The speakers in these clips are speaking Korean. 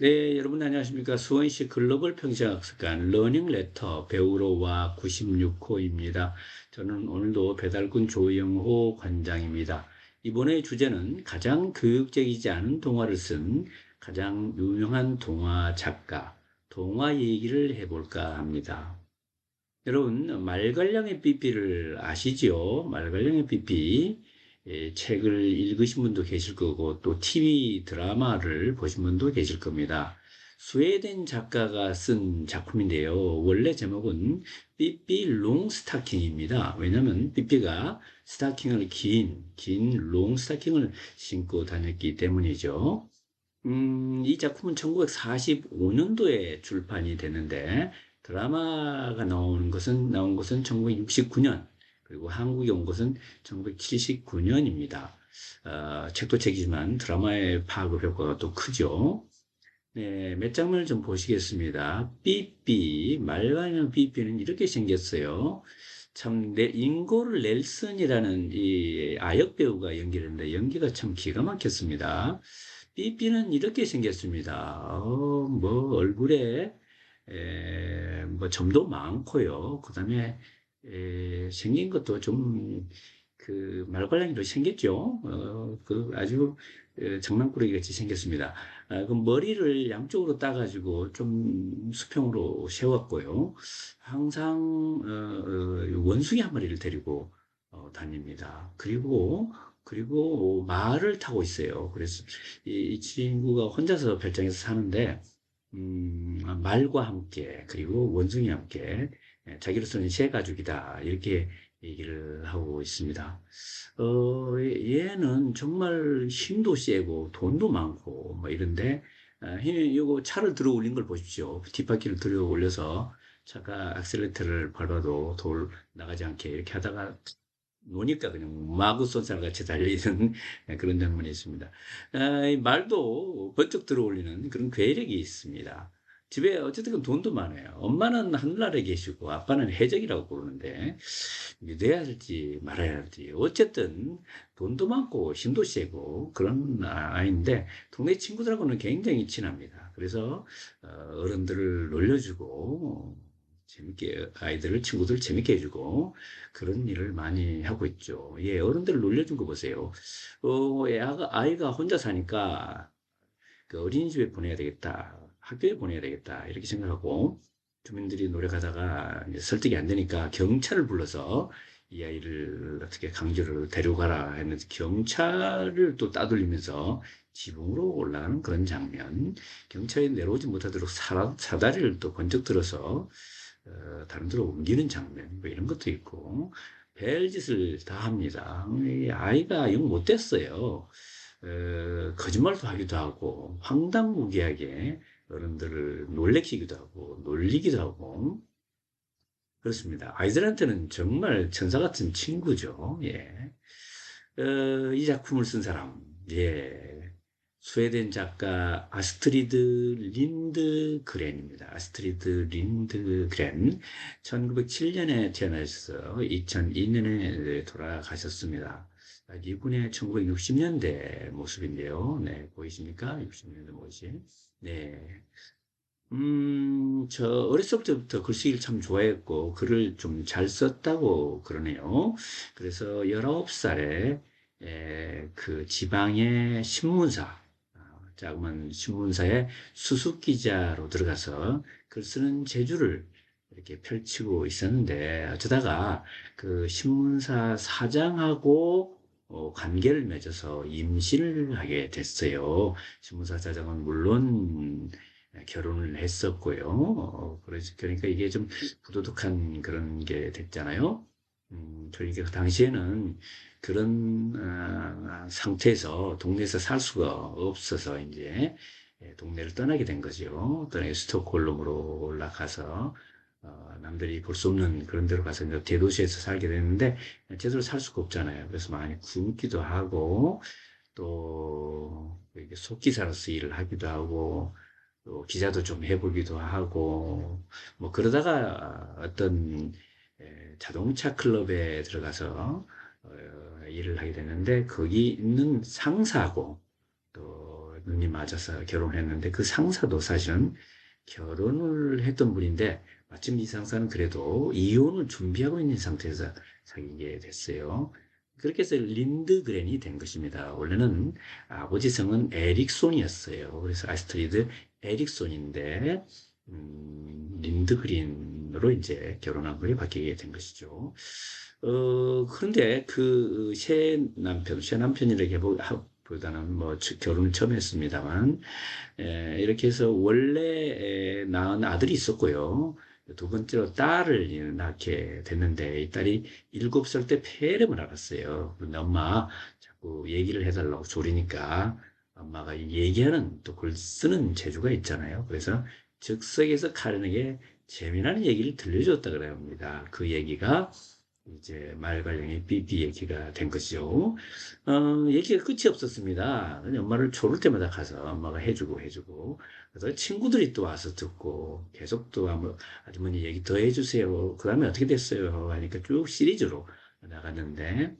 네, 여러분 안녕하십니까. 수원시 글로벌 평생학습관 러닝 레터 배우로와 96호입니다. 저는 오늘도 배달군 조영호 관장입니다. 이번의 주제는 가장 교육적이지 않은 동화를 쓴 가장 유명한 동화 작가, 동화 얘기를 해볼까 합니다. 여러분, 말괄량의 삐삐를 아시죠? 말괄량의 삐삐. 예, 책을 읽으신 분도 계실 거고 또 TV 드라마를 보신 분도 계실 겁니다. 스웨덴 작가가 쓴 작품인데요. 원래 제목은 삐삐 롱 스타킹입니다. 왜냐하면 삐삐가 스타킹을 긴, 긴 롱 스타킹을 신고 다녔기 때문이죠. 음, 이 작품은 1945년도에 출판이 됐는데 드라마가 나오는 것은 나온 것은 1969년 그리고 한국에 온 것은 1979년입니다. 어, 책도 책이지만 드라마의 파급 효과가 또 크죠. 네, 몇 장면을 좀 보시겠습니다. 삐삐, 말가는 삐삐는 이렇게 생겼어요. 참, 내, 인고를 넬슨이라는 이 아역 배우가 연기했는데 연기가 참 기가 막혔습니다. 삐삐는 이렇게 생겼습니다. 어, 뭐, 얼굴에, 에, 뭐, 점도 많고요. 그 다음에, 에, 생긴 것도 좀, 그, 말괄량이로 생겼죠. 어, 그, 아주, 어, 장난꾸러기 같이 생겼습니다. 아, 그 머리를 양쪽으로 따가지고 좀 수평으로 세웠고요. 항상, 어, 어, 원숭이 한 마리를 데리고, 어, 다닙니다. 그리고, 그리고 말을 타고 있어요. 그래서 이, 이 친구가 혼자서 별장에서 사는데, 음, 말과 함께, 그리고 원숭이와 함께, 예, 자기로서는 새 가족이다. 이렇게 얘기를 하고 있습니다. 어, 얘는 정말 힘도 세고 돈도 많고 뭐 이런데 아, 이거 차를 들어 올린 걸 보십시오. 뒷바퀴를 들어 올려서 차가 악셀레터를 밟아도 돌 나가지 않게 이렇게 하다가 노니까 그냥 마구 쏜살 같이 달리는 그런 장면이 있습니다. 아, 말도 번쩍 들어 올리는 그런 괴력이 있습니다. 집에 어쨌든 돈도 많아요. 엄마는 하늘나라에 계시고 아빠는 해적이라고 부르는데 믿어야 할지 말아야 할지 어쨌든 돈도 많고 힘도 세고 그런 아이인데 동네 친구들하고는 굉장히 친합니다. 그래서 어, 어른들을 놀려주고 재밌게 아이들을 친구들 재밌게 해주고 그런 일을 많이 하고 있죠. 예, 어른들을 놀려준 거 보세요. 어, 아이가, 아이가 혼자 사니까 그 어린이집에 보내야 되겠다. 학교에 보내야 되겠다. 이렇게 생각하고 주민들이 노력하다가 설득이 안 되니까 경찰을 불러서 이 아이를 어떻게 강제로 데려가라 했는데 경찰을 또 따돌리면서 지붕으로 올라가는 그런 장면. 경찰이 내려오지 못하도록 사, 사다리를 또 번쩍 들어서 어, 다른 데로 옮기는 장면 뭐 이런 것도 있고 별짓을 다 합니다. 아이가 영 못됐어요. 어, 거짓말도 하기도 하고 황당무계하게 어른들을 놀래키기도 하고 놀리기도 하고 그렇습니다. 아이들한테는 정말 천사 같은 친구죠. 예. 어, 이 작품을 쓴 사람, 예. 스웨덴 작가 아스트리드 린드 그렌입니다. 아스트리드 린드 그렌. 1907년에 태어나셔서 2002년에 돌아가셨습니다. 이분의 1960년대 모습인데요. 네, 보이십니까? 60년대 모습. 네. 음, 저 어렸을 때부터 글쓰기를 참 좋아했고 글을 좀 잘 썼다고 그러네요. 그래서 19살에 에, 그 지방의 신문사, 어, 자그만 신문사의 수습 기자로 들어가서 글 쓰는 재주를 이렇게 펼치고 있었는데 어쩌다가 그 신문사 사장하고 어, 관계를 맺어서 임신을 하게 됐어요. 신문사 사장은 물론 결혼을 했었고요. 어, 그러니까 이게 좀 부도덕한 그런 게 됐잖아요. 음, 그러니까 그 당시에는 그런 어, 상태에서 동네에서 살 수가 없어서 이제 예, 동네를 떠나게 된 거죠. 떠나게 스톡홀름으로 올라가서 어, 남들이 볼 수 없는 그런 데로 가서 이제 대도시에서 살게 됐는데 제대로 살 수가 없잖아요. 그래서 많이 굶기도 하고 또 속기사로서 일을 하기도 하고 또 기자도 좀 해보기도 하고 뭐 그러다가 어떤 자동차 클럽에 들어가서 어, 일을 하게 됐는데 거기 있는 상사하고 또 눈이 맞아서 결혼했는데 그 상사도 사실은 결혼을 했던 분인데 마침 이 상사는 그래도 이혼을 준비하고 있는 상태에서 사귀게 됐어요. 그렇게 해서 린드그렌이 된 것입니다. 원래는 아버지 성은 에릭손이었어요. 그래서 아스트리드 에릭손인데 음, 린드그린으로 이제 결혼한 걸로 바뀌게 된 것이죠. 어, 그런데 그 새 남편, 새 남편이라기보다는 뭐 결혼을 처음 했습니다만 에, 이렇게 해서 원래 낳은 아들이 있었고요. 두 번째로 딸을 낳게 됐는데 이 딸이 일곱 살 때 폐렴을 앓았어요. 그런데 엄마 자꾸 얘기를 해달라고 조리니까 엄마가 얘기하는 또 글 쓰는 재주가 있잖아요. 그래서 즉석에서 카렌에게 재미나는 얘기를 들려줬다 그래 합니다. 그 얘기가 이제 말괄량의 삐삐 얘기가 된 것이죠. 어, 얘기가 끝이 없었습니다. 엄마를 조를 때마다 가서 엄마가 해주고 해주고 그래서 친구들이 또 와서 듣고 계속 또 아주머니 얘기 더 해주세요. 그 다음에 어떻게 됐어요? 하니까 쭉 시리즈로 나갔는데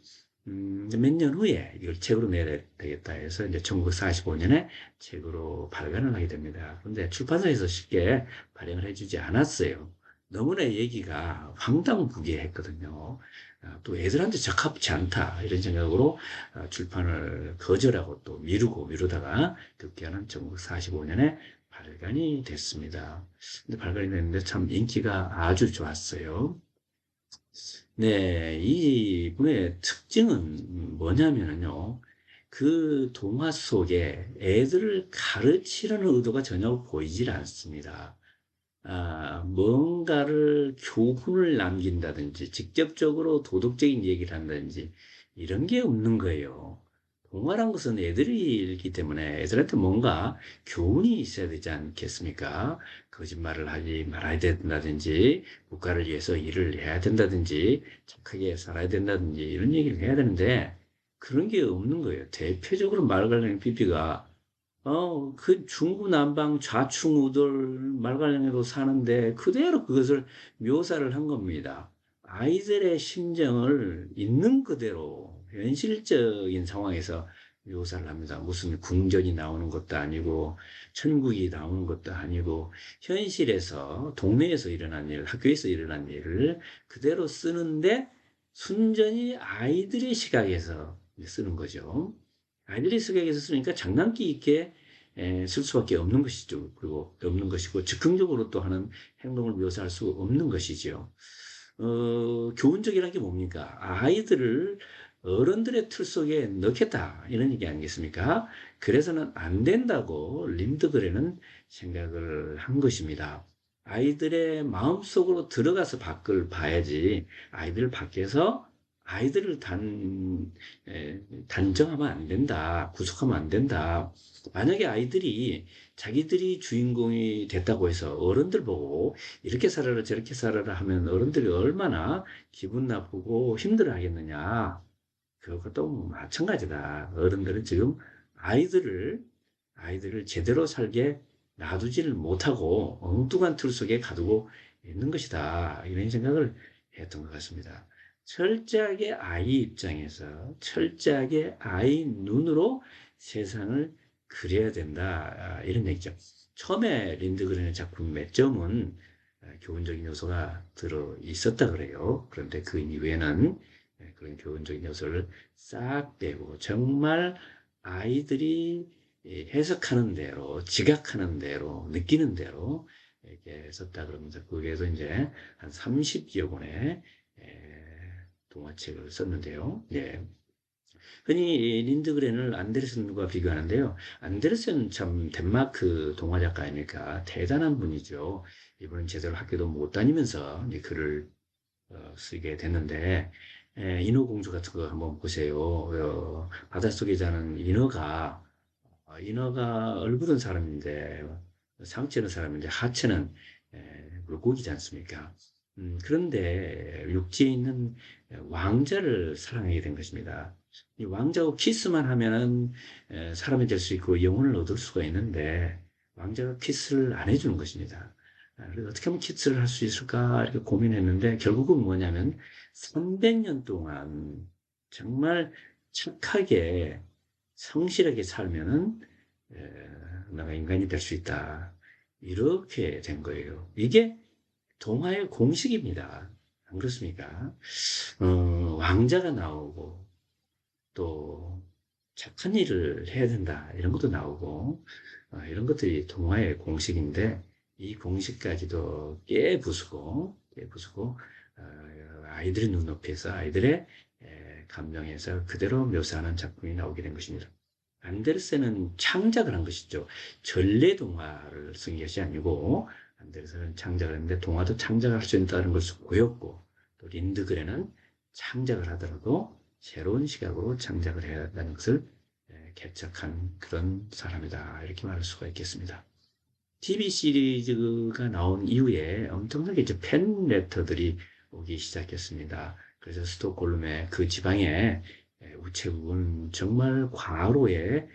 음, 몇년 후에 이걸 책으로 내야 되겠다 해서 이제 1945년에 책으로 발간을 하게 됩니다. 그런데 출판사에서 쉽게 발행을 해주지 않았어요. 너무나 얘기가 황당무계했거든요. 아, 또 애들한테 적합치 않다 이런 생각으로 아, 출판을 거절하고 또 미루고 미루다가 급기야는 1945년에 발간이 됐습니다. 근데 발간이 됐는데 참 인기가 아주 좋았어요. 네, 이 분의 특징은 뭐냐면요. 그 동화 속에 애들을 가르치려는 의도가 전혀 보이질 않습니다. 아, 뭔가를 교훈을 남긴다든지 직접적으로 도덕적인 얘기를 한다든지 이런 게 없는 거예요. 동화란 것은 애들이 읽기 때문에 애들한테 뭔가 교훈이 있어야 되지 않겠습니까? 거짓말을 하지 말아야 된다든지, 국가를 위해서 일을 해야 된다든지, 착하게 살아야 된다든지, 이런 얘기를 해야 되는데, 그런 게 없는 거예요. 대표적으로 말갈량 삐삐가, 어, 그 중구난방 좌충 우돌 말갈량에도 사는데, 그대로 그것을 묘사를 한 겁니다. 아이들의 심정을 있는 그대로 현실적인 상황에서 묘사를 합니다. 무슨 궁전이 나오는 것도 아니고 천국이 나오는 것도 아니고 현실에서 동네에서 일어난 일, 학교에서 일어난 일을 그대로 쓰는데 순전히 아이들의 시각에서 쓰는 거죠. 아이들의 시각에서 쓰니까 장난기 있게 쓸 수밖에 없는 것이죠. 그리고 없는 것이고 즉흥적으로 또 하는 행동을 묘사할 수 없는 것이죠. 어, 교훈적이라는 게 뭡니까? 아이들을 어른들의 틀 속에 넣겠다 이런 얘기 아니겠습니까? 그래서는 안 된다고 린드그레는 생각을 한 것입니다. 아이들의 마음속으로 들어가서 밖을 봐야지 아이들 밖에서 아이들을 단, 에, 단정하면 안 된다. 구속하면 안 된다. 만약에 아이들이 자기들이 주인공이 됐다고 해서 어른들 보고 이렇게 살아라 저렇게 살아라 하면 어른들이 얼마나 기분 나쁘고 힘들어 하겠느냐. 그것도 마찬가지다. 어른들은 지금 아이들을, 아이들을 제대로 살게 놔두지를 못하고 엉뚱한 틀 속에 가두고 있는 것이다. 이런 생각을 했던 것 같습니다. 철저하게 아이 입장에서 철저하게 아이 눈으로 세상을 그려야 된다. 이런 얘기죠. 처음에 린드그렌의 작품 몇 점은 교훈적인 요소가 들어 있었다 그래요. 그런데 그 이후에는 네, 그런 교훈적인 요소를 싹 빼고 정말 아이들이 해석하는 대로, 지각하는 대로, 느끼는 대로 이렇게 썼다 그러면서 거기에서 이제 한 30여 권의 동화책을 썼는데요. 예. 흔히 린드그렌을 안데르센과 비교하는데요. 안데르센은 참 덴마크 동화 작가 아닙니까? 대단한 분이죠. 이분은 제대로 학교도 못 다니면서 글을 어, 쓰게 됐는데 예, 인어공주 같은 거 한번 보세요. 어, 바닷속에 자는 인어가, 어, 인어가 얼굴은 사람인데, 상체는 사람인데, 하체는 예, 물고기지 않습니까? 음, 그런데 육지에 있는 왕자를 사랑하게 된 것입니다. 이 왕자하고 키스만 하면은 에, 사람이 될 수 있고 영혼을 얻을 수가 있는데, 왕자가 키스를 안 해주는 것입니다. 아, 어떻게 하면 키스를 할 수 있을까 이렇게 고민했는데 결국은 뭐냐면 300년 동안 정말 착하게 성실하게 살면은 에, 내가 인간이 될 수 있다. 이렇게 된 거예요. 이게 동화의 공식입니다. 안 그렇습니까? 어, 왕자가 나오고 또 착한 일을 해야 된다 이런 것도 나오고 어, 이런 것들이 동화의 공식인데 이 공식까지도 깨부수고 깨부수고 어, 아이들의 눈높이에서 아이들의 에, 감정에서 그대로 묘사하는 작품이 나오게 된 것입니다. 안데르센은 창작을 한 것이죠. 전래 동화를 쓴 것이 아니고 안데르센은 창작을 했는데 동화도 창작할 수 있다는 것을 보였고 또 린드그레는 창작을 하더라도 새로운 시각으로 창작을 해야 한다는 것을 에, 개척한 그런 사람이다 이렇게 말할 수가 있겠습니다. TV 시리즈가 나온 이후에 엄청나게 이제 팬 레터들이 오기 시작했습니다. 그래서 스톡홀름의 그 지방에 에, 우체국은 정말 과로에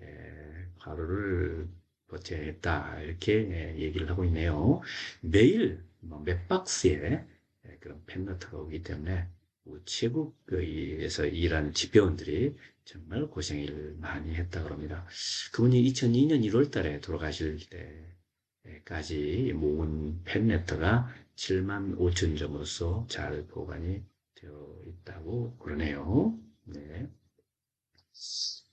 에, 과로를 버텨야 했다 이렇게 에, 얘기를 하고 있네요. 매일 뭐몇 박스의 에, 그런 팬레터가 오기 때문에 우체국에서 일하는 집배원들이 정말 고생을 많이 했다 그럽니다. 그분이 2002년 1월 달에 돌아가실 때까지 모은 팬레터가 7만 5천 점으로서 잘 보관이 되어 있다고 그러네요. 네.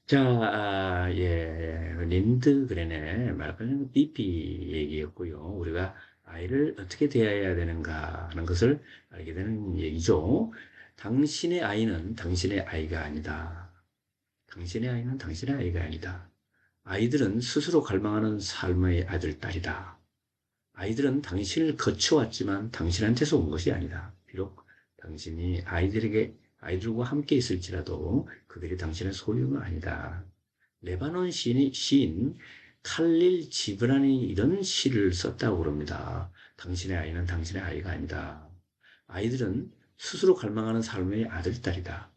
자, 아, 예, 린드그렌의 말 그대로 BP 얘기였고요. 우리가 아이를 어떻게 대해야 되는가 하는 것을 알게 되는 얘기죠. 당신의 아이는 당신의 아이가 아니다. 당신의 아이는 당신의 아이가 아니다. 아이들은 스스로 갈망하는 삶의 아들, 딸이다. 아이들은 당신을 거쳐왔지만 당신한테서 온 것이 아니다. 비록 당신이 아이들에게 아이들과 함께 있을지라도 그들이 당신의 소유는 아니다. 레바논 시인, 시인 칼릴 지브란이 이런 시를 썼다고 그럽니다. 당신의 아이는 당신의 아이가 아니다. 아이들은 스스로 갈망하는 삶의 아들, 딸이다.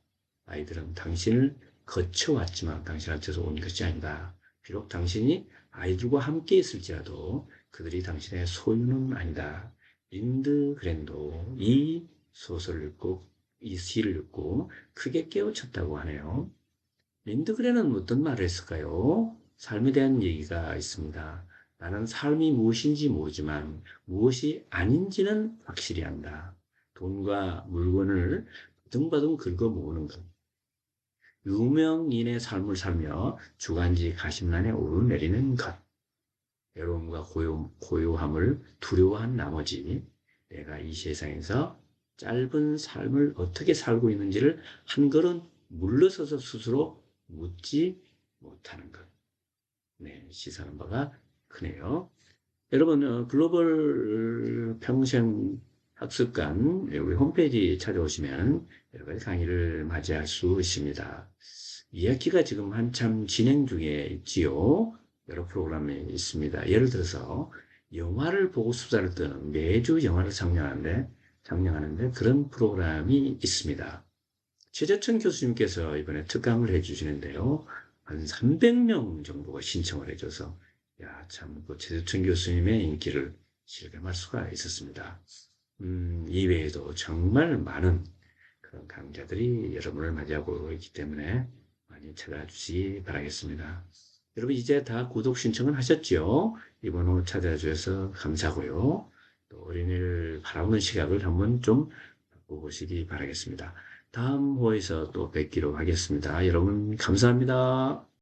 아이들은 당신을 거쳐왔지만 당신한테서 온 것이 아니다. 비록 당신이 아이들과 함께 있을지라도 그들이 당신의 소유는 아니다. 린드 그랜도 이 소설을 읽고 이 시를 읽고 크게 깨우쳤다고 하네요. 린드그렌은 어떤 말을 했을까요? 삶에 대한 얘기가 있습니다. 나는 삶이 무엇인지 모르지만 무엇이 아닌지는 확실히 안다. 돈과 물건을 바둥바둥 긁어 모으는 것. 유명인의 삶을 살며 주간지 가심란에 오르내리는 것. 외로움과 고요, 고요함을 두려워한 나머지 내가 이 세상에서 짧은 삶을 어떻게 살고 있는지를 한 걸음 물러서서 스스로 묻지 못하는 것. 네, 시사하는 바가 크네요. 여러분, 어, 글로벌 평생 학습관 우리 홈페이지 찾아오시면 여러 가지 강의를 맞이할 수 있습니다. 2학기가 지금 한참 진행 중에 있지요. 여러 프로그램이 있습니다. 예를 들어서 영화를 보고 수다를 떠는 매주 영화를 상영하는데 상영하는데 그런 프로그램이 있습니다. 최재천 교수님께서 이번에 특강을 해주시는데요. 한 300명 정도가 신청을 해줘서 야, 참, 그 최재천 교수님의 인기를 실감할 수가 있었습니다. 음, 이외에도 정말 많은 그런 강좌들이 여러분을 맞이하고 있기 때문에 많이 찾아주시기 바라겠습니다. 여러분 이제 다 구독 신청을 하셨죠? 이번 호 찾아주셔서 감사하고요. 또 어린이를 바라보는 시각을 한번 좀 바꿔보시기 바라겠습니다. 다음 호에서 또 뵙기로 하겠습니다. 여러분 감사합니다.